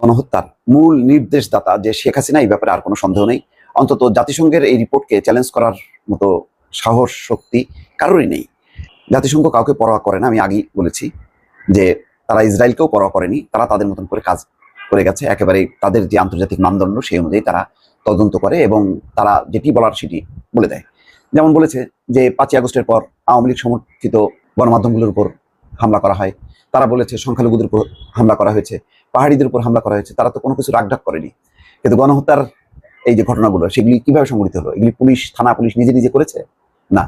গণহত্যার মূল নির্দেশদাতা যে শেখ হাসিনা, এই ব্যাপারে আর কোনো সন্দেহ নেই। অন্তত জাতিসংঘের এই রিপোর্টকে চ্যালেঞ্জ করার মতো সাহস, শক্তি কারোরই নেই। জাতিসংঘ কাউকে পরোয়া করে না, আমি আগেই বলেছি যে তারা ইসরায়েলকেও পরোয়া করেনি, তারা তাদের মতন করে কাজ করে গেছে। একেবারে তাদের যে আন্তর্জাতিক মানদণ্ড, সেই অনুযায়ী তারা তদন্ত করে এবং তারা যেটি বলার সেটি বলে দেয়। যেমন বলেছে যে পাঁচই আগস্টের পর আওয়ামী লীগ সমর্থিত গণমাধ্যমগুলোর উপর হামলা করা হয়। তারা বলেছে সংখ্যালঘুদের উপর হামলা করা হয়েছে। পাহাড়িদের উপর হামলা করা হয়েছে, তারা তো কোনো কিছু রাগঢাক করেনি। কিন্তু গণহত্যার এই যে ঘটনাগুলো, সেগুলি কীভাবে সংঘটিত হলো? এগুলি পুলিশ, থানা পুলিশ নিজে নিজে করেছে? না,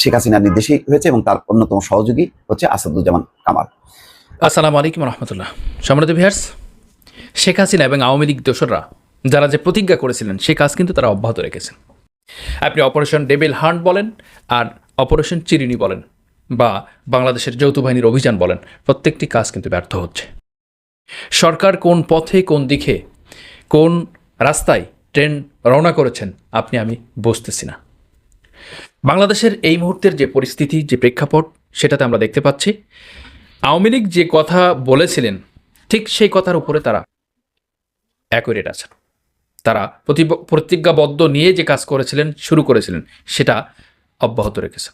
শেখ হাসিনার নির্দেশেই হয়েছে এবং তার অন্যতম সহযোগী হচ্ছে আসাদুজ্জামান কামাল। আসসালামু আলাইকুম রহমতুল্লাহ। সম্রাট ভিহার্স শেখ হাসিনা এবং আওয়ামী লীগ দোসররা যারা যে প্রতিজ্ঞা করেছিলেন, সে কাজ কিন্তু তারা অব্যাহত রেখেছেন। আপনি অপারেশন ডেবিল হান্ট বলেন আর অপারেশন চিরিনি বলেন বা বাংলাদেশের যৌথ বাহিনীর অভিযান বলেন, প্রত্যেকটি কাজ কিন্তু ব্যর্থ হচ্ছে। সরকার কোন পথে, কোন দিকে, কোন রাস্তায় ট্রেন রওনা করেছেন, আপনি, আমি বুঝতেছি না। বাংলাদেশের এই মুহূর্তের যে পরিস্থিতি, যে প্রেক্ষাপট, সেটাতে আমরা দেখতে পাচ্ছি, আওয়ামী লীগ যে কথা বলেছিলেন, ঠিক সেই কথার উপরে তারা অ্যাকুরেট আছেন। তারা প্রতিব- প্রতিজ্ঞাবদ্ধ নিয়ে যে কাজ করেছিলেন, শুরু করেছিলেন, সেটা অব্যাহত রেখেছেন।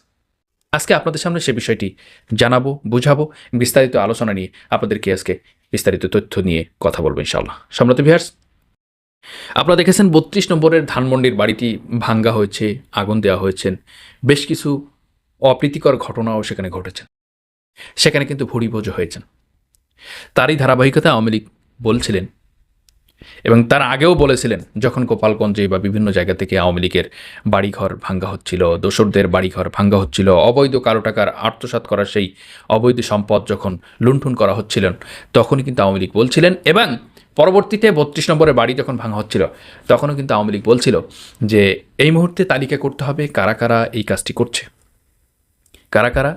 আজকে আপনাদের সামনে সে বিষয়টি জানাব, বুঝাবো, বিস্তারিত আলোচনা নিয়ে আপনাদেরকে আজকে বিস্তারিত তথ্য নিয়ে কথা বলব ইনশাআল্লাহ। সম্রাত ভিহার্স আপনারা দেখেছেন বত্রিশ নম্বরের ধানমন্ডির বাড়িটি ভাঙ্গা হয়েছে, আগুন দেওয়া হয়েছে। বেশ কিছু অপ্রীতিকর ঘটনাও সেখানে ঘটেছে। সেখানে কিন্তু ভুড়িভোজ হয়েছেন তারই ধারাবাহিকতা আওয়ামী লীগ বলছিলেন এবং তার আগেও বলেছিলেন, যখন গোপালগঞ্জে বা বিভিন্ন জায়গা থেকে আওয়ামী লীগের বাড়িঘর ভাঙ্গা হচ্ছিল, দোসরদের বাড়িঘর ভাঙ্গা হচ্ছিল, অবৈধ কারও টাকার আত্মসাৎ করার সেই অবৈধ সম্পদ যখন লুণ্ঠন করা হচ্ছিলেন তখনই কিন্তু আওয়ামী লীগ বলছিলেন এবং পরবর্তীতে বত্রিশ নম্বরের বাড়ি যখন ভাঙা হচ্ছিল, তখনও কিন্তু আওয়ামী লীগ বলছিল যে, এই মুহূর্তে তালিকা করতে হবে কারা কারা এই কাজটি করছে। কারা কারা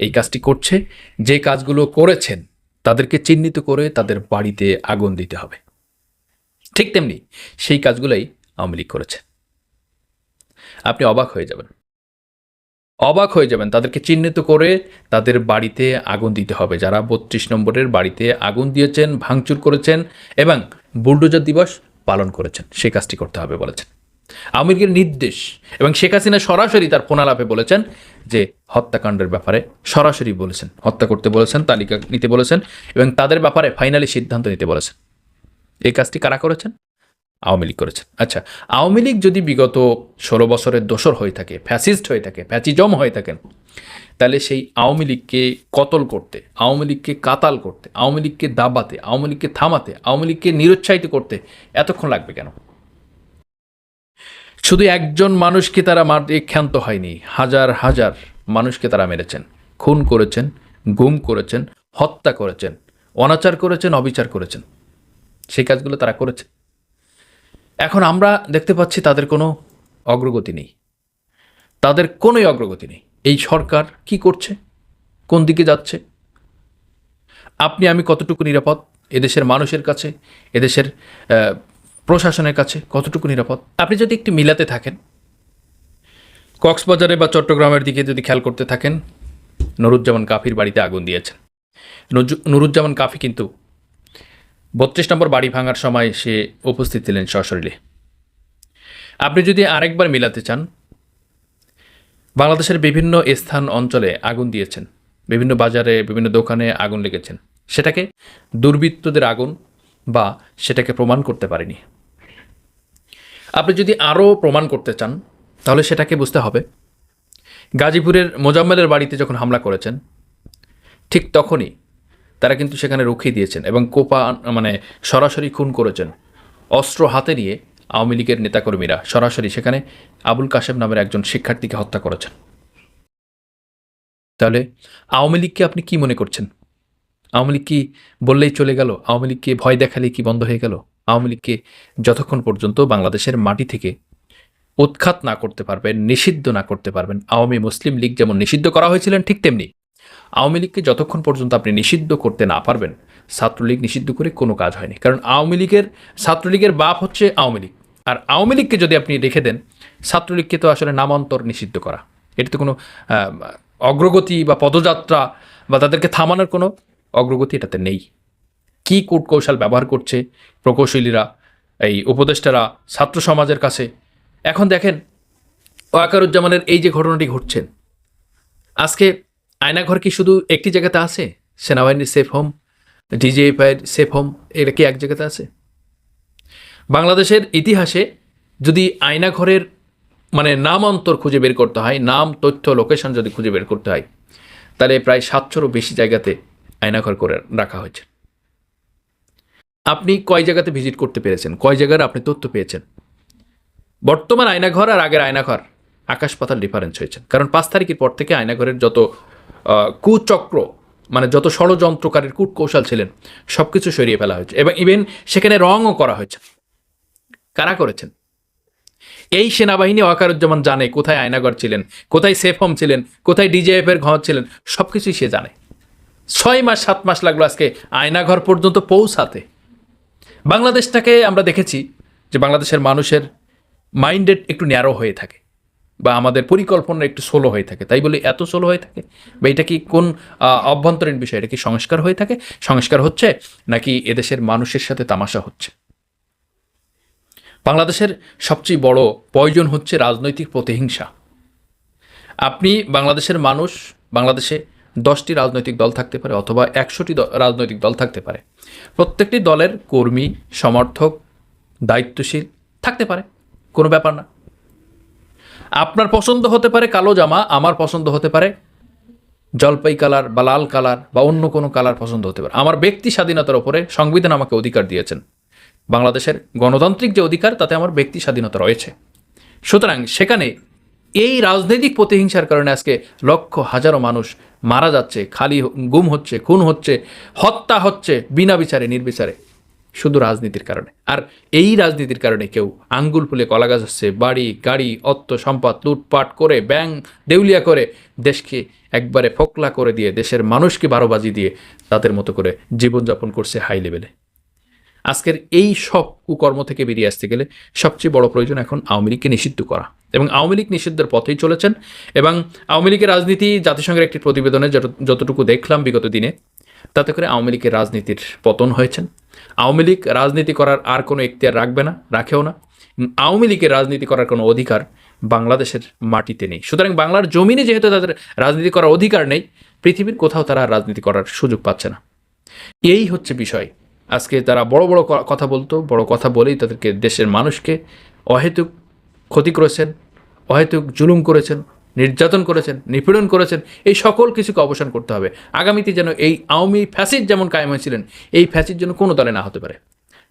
এই কাজটি করছে, যে কাজগুলো করেছেন, তাদেরকে চিহ্নিত করে তাদের বাড়িতে আগুন দিতে হবে। ঠিক তেমনি সেই কাজগুলোই আওয়ামী লীগ করেছে। আপনি অবাক হয়ে যাবেন। অবাক হয়ে যাবেন তাদেরকে চিহ্নিত করে তাদের বাড়িতে আগুন দিতে হবে। যারা বত্রিশ নম্বরের বাড়িতে আগুন দিয়েছেন, ভাঙচুর করেছেন এবং বুলডোজার দিবস পালন করেছেন সেই কাজটি করতে হবে বলেছেন। আওয়ামী লীগের নির্দেশ এবং শেখ হাসিনা সরাসরি তার ফোনালাপে বলেছেন যে, হত্যাকাণ্ডের ব্যাপারে সরাসরি বলেছেন, হত্যা করতে বলেছেন, তালিকা নিতে বলেছেন এবং তাদের ব্যাপারে ফাইনালি সিদ্ধান্ত নিতে বলেছেন। এই কাজটি কারা করেছেন? আওয়ামী লীগ করেছেন। আচ্ছা আওয়ামী লীগ যদি বিগত ষোলো বছরের দোসর হয়ে থাকে ফ্যাসিস্ট হয়ে থাকে ফ্যাচিজম হয়ে থাকেন তাহলে সেই আওয়ামী লীগকে কতল করতে, আওয়ামী লীগকে কাতাল করতে, আওয়ামী লীগকে দাবাতে, আওয়ামী লীগকে থামাতে, আওয়ামী লীগকে নিরুৎসাহিত করতে এতক্ষণ লাগবে কেন? শুধু একজন মানুষকে তারা মারতে ক্ষান্ত হয়নি, হাজার হাজার মানুষকে তারা মেরেছেন। খুন করেছেন, গুম করেছেন, হত্যা করেছেন, অনাচার করেছেন, অবিচার করেছেন। সেই কাজগুলো তারা করেছে। এখন আমরা দেখতে পাচ্ছি তাদের কোনো অগ্রগতি নেই। তাদের কোনোই অগ্রগতি নেই। এই সরকার কি করছে? কোন দিকে যাচ্ছে? আপনি, আমি কতটুকু নিরাপদ? এদেশের মানুষের কাছে, এদেশের প্রশাসনের কাছে কতটুকু নিরাপদ? আপনি যদি একটু মিলাতে থাকেন, কক্সবাজারে বা চট্টগ্রামের দিকে যদি খেয়াল করতে থাকেন, নুরুজ্জামান কাফির বাড়িতে আগুন দিয়েছেন। নুরুজ্জামান কাফি কিন্তু বত্রিশ নম্বর বাড়ি ভাঙার সময় সে উপস্থিত ছিলেন সশরীরে। আপনি যদি আরেকবার মিলাতে চান, বাংলাদেশের বিভিন্ন স্থান অঞ্চলে আগুন দিয়েছেন, বিভিন্ন বাজারে, বিভিন্ন দোকানে আগুন লেগেছেন। সেটাকে দুর্বৃত্তদের আগুন বা সেটাকে প্রমাণ করতে পারেনি। আপনি যদি আরও প্রমাণ করতে চান, তাহলে সেটাকে বুঝতে হবে। গাজীপুরের মোজাম্মেলের বাড়িতে যখন হামলা করেছেন, ঠিক তখনই তারা কিন্তু সেখানে রুখিয়ে দিয়েছেন এবং কোপা মানে সরাসরি খুন করেছেন। অস্ত্র হাতে নিয়ে আওয়ামী লীগের নেতাকর্মীরা সরাসরি সেখানে আবুল কাশেম নামের একজন শিক্ষার্থীকে হত্যা করেছেন। তাহলে আওয়ামী লীগকে আপনি কি মনে করছেন? আওয়ামী লীগ কি বললেই চলে গেল? আওয়ামী লীগকে ভয় দেখালেই কি বন্ধ হয়ে গেল? আওয়ামী লীগকে যতক্ষণ পর্যন্ত বাংলাদেশের মাটি থেকে উৎখাত না করতে পারবেন, নিষিদ্ধ না করতে পারবেন, আওয়ামী মুসলিম লীগ যেমন নিষিদ্ধ করা হয়েছিলেন ঠিক তেমনি আওয়ামী লীগকে যতক্ষণ পর্যন্ত আপনি নিষিদ্ধ করতে না পারবেন, ছাত্রলীগ নিষিদ্ধ করে কোনো কাজ হয়নি। কারণ আওয়ামী লীগের, ছাত্রলীগের বাপ হচ্ছে আওয়ামী লীগ। আর আওয়ামী লীগকে যদি আপনি রেখে দেন, ছাত্রলীগকে তো আসলে নামান্তর নিষিদ্ধ করা। এটা তো কোনো অগ্রগতি বা পদযাত্রা বা তাদেরকে থামানোর কোনো অগ্রগতি এটাতে নেই। কী কূটকৌশল ব্যবহার করছে প্রকৌশলীরা, এই উপদেষ্টারা, ছাত্র সমাজের কাছে? এখন দেখেন ওয়াকারুজ্জামানের এই যে ঘটনাটি ঘটছেন আজকে আয়নাঘর কি শুধু একটি জায়গাতে আছে? সেনাবাহিনীর সেফ হোম ডিজিএফআইয়ের সেফ হোম এটা কি এক জায়গাতে আছে? বাংলাদেশের ইতিহাসে যদি আয়নাঘরের মানে নাম অন্তর খুঁজে বের করতে হয়, নাম, তথ্য লোকেশন যদি খুঁজে বের করতে হয়, তাহলে প্রায় সাতশোরও বেশি জায়গাতে আয়নাঘর করে রাখা হয়েছে। আপনি কয় জায়গাতে ভিজিট করতে পেরেছেন? কয় জায়গার আপনি তথ্য পেয়েছেন? বর্তমান আয়নাঘর আর আগের আয়নাঘর আকাশ পাতাল ডিফারেন্স হয়েছে। কারণ পাঁচ তারিখের পর থেকে আয়নাঘরের যত কুচক্র মানে যত ষড়যন্ত্রকারীর কূট কৌশল ছিলেন সব কিছু সরিয়ে ফেলা হয়েছে। এবং ইভেন সেখানে রঙও করা হয়েছে। কারা করেছেন? এই সেনাবাহিনী ওয়াকারুজ্জামান জানে কোথায় আয়নাগর ছিলেন, কোথায় সেফ হোম ছিলেন, কোথায় ডিজেএফ এর ঘর ছিলেন সব কিছুই সে জানে। ছয় মাস, সাত মাস লাগল আজকে আয়নাঘর পর্যন্ত পৌঁছাতে। বাংলাদেশটাকে আমরা দেখেছি যে বাংলাদেশের মানুষের মাইন্ডেড একটু ন্যারো হয়ে থাকে। বা আমাদের পরিকল্পনা একটু সোলো হয়ে থাকে। তাই বলে এত সোলো হয়ে থাকে? বা এটা কি কোন অভ্যন্তরীণ বিষয়? এটা কি সংস্কার হয়ে থাকে? সংস্কার হচ্ছে নাকি এদেশের মানুষের সাথে তামাশা হচ্ছে? বাংলাদেশের সবচেয়ে বড় প্রয়োজন হচ্ছে রাজনৈতিক প্রতিহিংসা। আপনি বাংলাদেশের মানুষ, বাংলাদেশে দশটি রাজনৈতিক দল থাকতে পারে অথবা একশোটি রাজনৈতিক দল থাকতে পারে। প্রত্যেকটি দলের কর্মী, সমর্থক, দায়িত্বশীল থাকতে পারে। কোনো ব্যাপার না। আপনার পছন্দ হতে পারে কালো জামা, আমার পছন্দ হতে পারে জলপাই কালার বা লাল কালার বা অন্য কোনো কালার পছন্দ হতে পারে। আমার ব্যক্তি স্বাধীনতার ওপরে সংবিধান আমাকে অধিকার দিয়েছেন। বাংলাদেশের গণতান্ত্রিক যে অধিকার, তাতে আমার ব্যক্তি স্বাধীনতা রয়েছে। সুতরাং সেখানে এই রাজনৈতিক প্রতিহিংসার কারণে আজকে লক্ষ হাজারো মানুষ মারা যাচ্ছে, খালি গুম হচ্ছে, খুন হচ্ছে, হত্যা হচ্ছে, বিনা বিচারে, নির্বিচারে। শুধু রাজনীতির কারণে। আর এই রাজনীতির কারণে কেউ আঙ্গুল ফুলে কলা গাছ হচ্ছে, বাড়ি, গাড়ি, অর্থ, সম্পদ লুটপাট করে ব্যাংক দেউলিয়া করে, দেশকে একবারে ফোকলা করে দিয়ে, দেশের মানুষকে বারোবাজি দিয়ে তাদের মতো করে জীবনযাপন করছে হাই লেভেলে। আজকের এই সব কুকর্ম থেকে বেরিয়ে আসতে গেলে সবচেয়ে বড় প্রয়োজন এখন আওয়ামী লীগকে নিষিদ্ধ করা। এবং আওয়ামী লীগ নিষিদ্ধের পথেই চলেছেন এবং আওয়ামী লীগের রাজনীতি জাতিসংঘের একটি প্রতিবেদনে যত- যতটুকু দেখলাম বিগত দিনে, তাতে করে আওয়ামী লীগের রাজনীতির পতন হয়েছেন। আওয়ামী লীগ রাজনীতি করার আর কোনো এখতিয়ার রাখবে না, রাখেও না। আওয়ামী লীগের রাজনীতি করার কোনো অধিকার বাংলাদেশের মাটিতে নেই। সুতরাং বাংলার জমিনে যেহেতু তাদের রাজনীতি করার অধিকার নেই, পৃথিবীর কোথাও তারা রাজনীতি করার সুযোগ পাচ্ছে না। এই হচ্ছে বিষয়। আজকে তারা বড় বড় কথা বলতো, বড় কথা বলেই তাদেরকে দেশের মানুষকে অহেতুক ক্ষতি করেছেন, অহেতুক জুলুম করেছেন। নির্যাতন করেছেন, নিপীড়ন করেছেন, এই সকল কিছুকে অবসান করতে হবে। আগামীতে যেন এই আওয়ামী ফ্যাসিড যেমন কায়েম হয়েছিলেন, এই ফ্যাসিড যেন কোনো দলে না হতে পারে।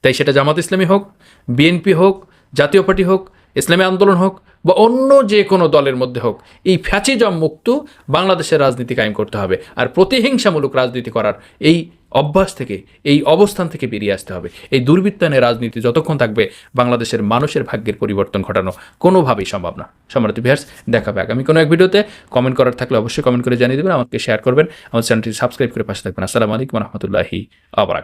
তাই সেটা জামাত ইসলামী হোক, বিএনপি হোক, জাতীয় পার্টি হোক, ইসলামী আন্দোলন হোক বা অন্য যে কোনো দলের মধ্যে হোক, এই ফ্যাচিজম মুক্ত বাংলাদেশের রাজনীতি কায়েম করতে হবে। আর প্রতিহিংসামূলক রাজনীতি করার এই অভ্যাস থেকে, এই অবস্থান থেকে বেরিয়ে আসতে হবে। এই দুর্বৃত্তায়নের রাজনীতি যতক্ষণ থাকবে, বাংলাদেশের মানুষের ভাগ্যের পরিবর্তন ঘটানো কোনোভাবেই সম্ভব না। সম্রাট ভিয়ার্স দেখাবে আগামী কোনো এক ভিডিওতে। কমেন্ট করার থাকলে অবশ্যই কমেন্ট করে জানিয়ে দেবেন, আমাকে শেয়ার করবেন। আমার চ্যানেলটি সাবস্ক্রাইব করে পাশে থাকবেন। আসসালামু আলাইকুম রহমতুল্লাহি আবরাকাত